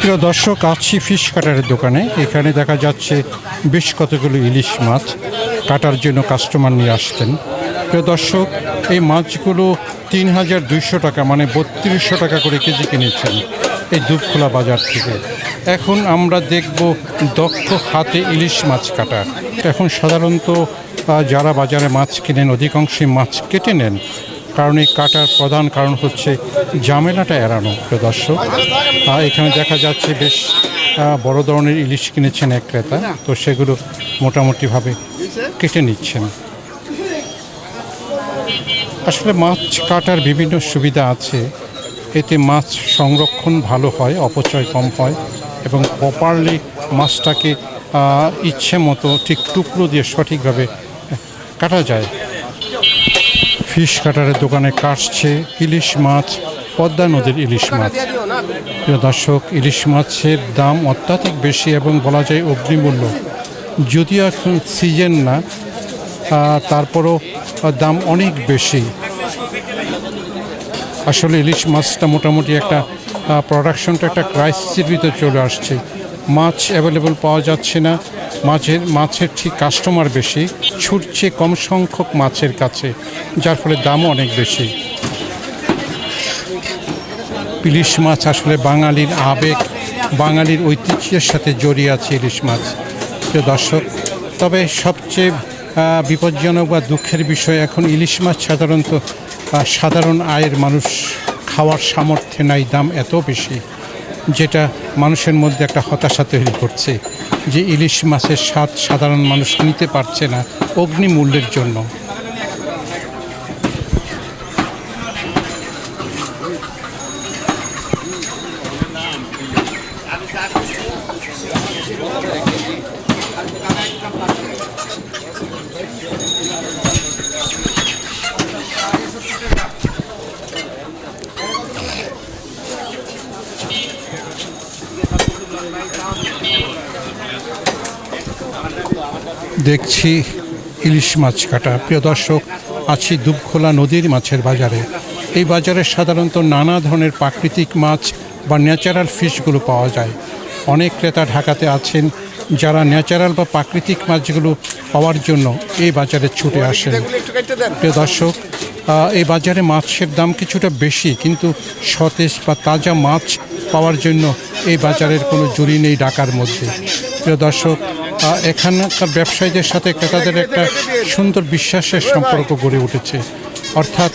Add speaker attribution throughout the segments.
Speaker 1: প্রিয় দর্শক আছি ফিশ কাটারের দোকানে। এখানে দেখা যাচ্ছে বেশ কতগুলো ইলিশ মাছ কাটার জন্য কাস্টমার নিয়ে আসতেন প্রিয় দর্শক, এই মাছগুলো তিন হাজার দুইশো টাকা মানে বত্রিশশো টাকা করে কেজি কিনেছেন এই দুধখোলা বাজার থেকে। এখন আমরা দেখব দক্ষ হাতে ইলিশ মাছ কাটা। এখন সাধারণত যারা বাজারে মাছ কিনেন, অধিকাংশই মাছ কেটে নেন। কারণ এই কাটার প্রধান কারণ হচ্ছে ঝামেলাটা এড়ানো প্রিয় দর্শক। আহ, এখানে দেখা যাচ্ছে বেশ বড় ধরনের ইলিশ কিনেছেন এক ক্রেতা। তো সেগুলো মোটামুটিভাবে কেটে নিচ্ছেন। আসলে মাছ কাটার বিভিন্ন সুবিধা আছে। এতে মাছ সংরক্ষণ ভালো হয় অপচয় কম হয় এবং প্রপারলি মাছটাকে ইচ্ছে মতো ঠিক টুকরো দিয়ে সঠিকভাবে কাটা যায়। ফিশ কাটারের দোকানে কাটছে ইলিশ মাছ, পদ্মা নদীর ইলিশ মাছ। প্রিয় দর্শক, ইলিশ মাছের দাম অত্যাধিক বেশি এবং বলা যায় অগ্নিমূল্য। যদিও এখন সিজন না তারপরও দাম অনেক বেশি। আসলে ইলিশ মাছটা মোটামুটি একটা প্রোডাকশনটা একটা ক্রাইসিসের ভিতরে চলে আসছে। মাছ অ্যাভেলেবল পাওয়া যাচ্ছে না মাছের মাছের ঠিক কাস্টমার বেশি, ছুটছে কম সংখ্যক মাছের কাছে, যার ফলে দামও অনেক বেশি। ইলিশ মাছ আসলে বাঙালির আবেগ, বাঙালির ঐতিহ্যের সাথে জড়িয়ে আছে ইলিশ মাছ। দর্শক, তবে সবচেয়ে বিপজ্জনক বা দুঃখের বিষয় এখন ইলিশ মাছ সাধারণত সাধারণ আয়ের মানুষ খাওয়ার সামর্থ্যে নাই, দাম এত বেশি, যেটা মানুষের মধ্যে একটা হতাশা তৈরি করছে। যে ইলিশ মাছের স্বাদ সাধারণ মানুষ নিতে পারছে না অগ্নি মূল্যের জন্য। দেখছি ইলিশ মাছ কাটা। প্রিয় দর্শক, আছি দুবখোলা নদীর মাছের বাজারে। এই বাজারে সাধারণত নানা ধরনের প্রাকৃতিক মাছ বা ন্যাচারাল ফিশগুলো পাওয়া যায়। অনেক ক্রেতা ঢাকাতে আছেন যারা ন্যাচারাল বা প্রাকৃতিক মাছগুলো পাওয়ার জন্য এই বাজারে ছুটে আসেন। প্রিয় দর্শক এই বাজারে মাছের দাম কিছুটা বেশি, কিন্তু সতেজ বা তাজা মাছ পাওয়ার জন্য এই বাজারের কোনো জুড়ি নেই ঢাকার মধ্যে। প্রিয় দর্শক এখানকার ব্যবসায়ীদের সাথে ক্রেতাদের একটা সুন্দর বিশ্বাসের সম্পর্ক গড়ে উঠেছে। অর্থাৎ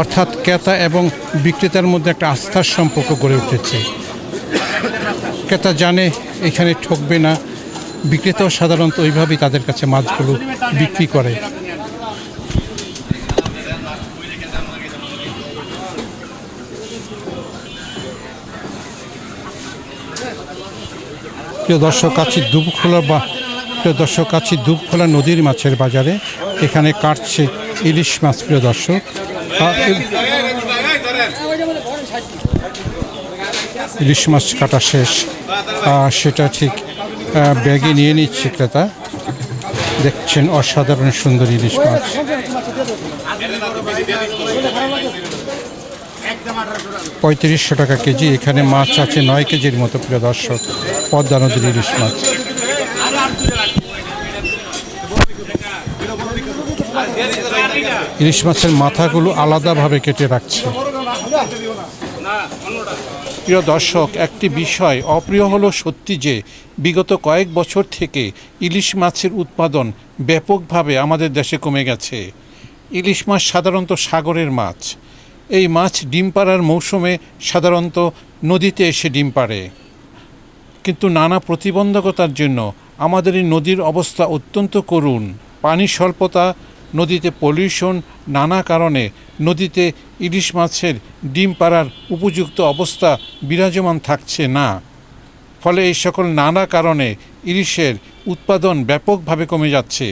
Speaker 1: অর্থাৎ ক্রেতা এবং বিক্রেতার মধ্যে একটা আস্থার সম্পর্ক গড়ে উঠেছে। ক্রেতা জানে এখানে ঠকবে না, বিক্রেতাও সাধারণত ওইভাবেই তাদের কাছে মাছগুলো বিক্রি করে। প্রিয় দর্শক, আছি দুবখোলা বা প্রিয় দর্শক, আছি দুবখোলা নদীর মাছের বাজারে। এখানে কাটছে ইলিশ মাছ, প্রিয় দর্শক। ইলিশ মাছ কাটা শেষ। সেটা ঠিক ব্যাগে নিয়ে নিচ্ছে ক্রেতা। দেখছেন অসাধারণ সুন্দর ইলিশ মাছ। পঁয়ত্রিশশো টাকা কেজি। এখানে মাছ আছে নয় কেজির মতো, প্রিয় দর্শক। পদ্মা নদীর ইলিশ মাছ। ইলিশ মাছের মাথাগুলো আলাদাভাবে কেটে রাখছে। প্রিয় দর্শক, একটি বিষয় অপ্রিয় হলো সত্যি যে, বিগত কয়েক বছর থেকে ইলিশ মাছের উৎপাদন ব্যাপকভাবে আমাদের দেশে কমে গেছে। ইলিশ মাছ সাধারণত সাগরের মাছ। এই মাছ ডিম পাড়ার মৌসুমে সাধারণত নদীতে এসে ডিম পাড়ে। কিন্তু নানা প্রতিবন্ধকতার জন্য আমাদের এই নদীর অবস্থা অত্যন্ত করুণ। পানি স্বল্পতা, নদীতে পলিউশন, নানা কারণে নদীতে ইলিশ মাছের ডিম পাড়ার উপযুক্ত অবস্থা বিরাজমান থাকছে না। ফলে এই সকল নানা কারণে ইলিশের উৎপাদন ব্যাপকভাবে কমে যাচ্ছে।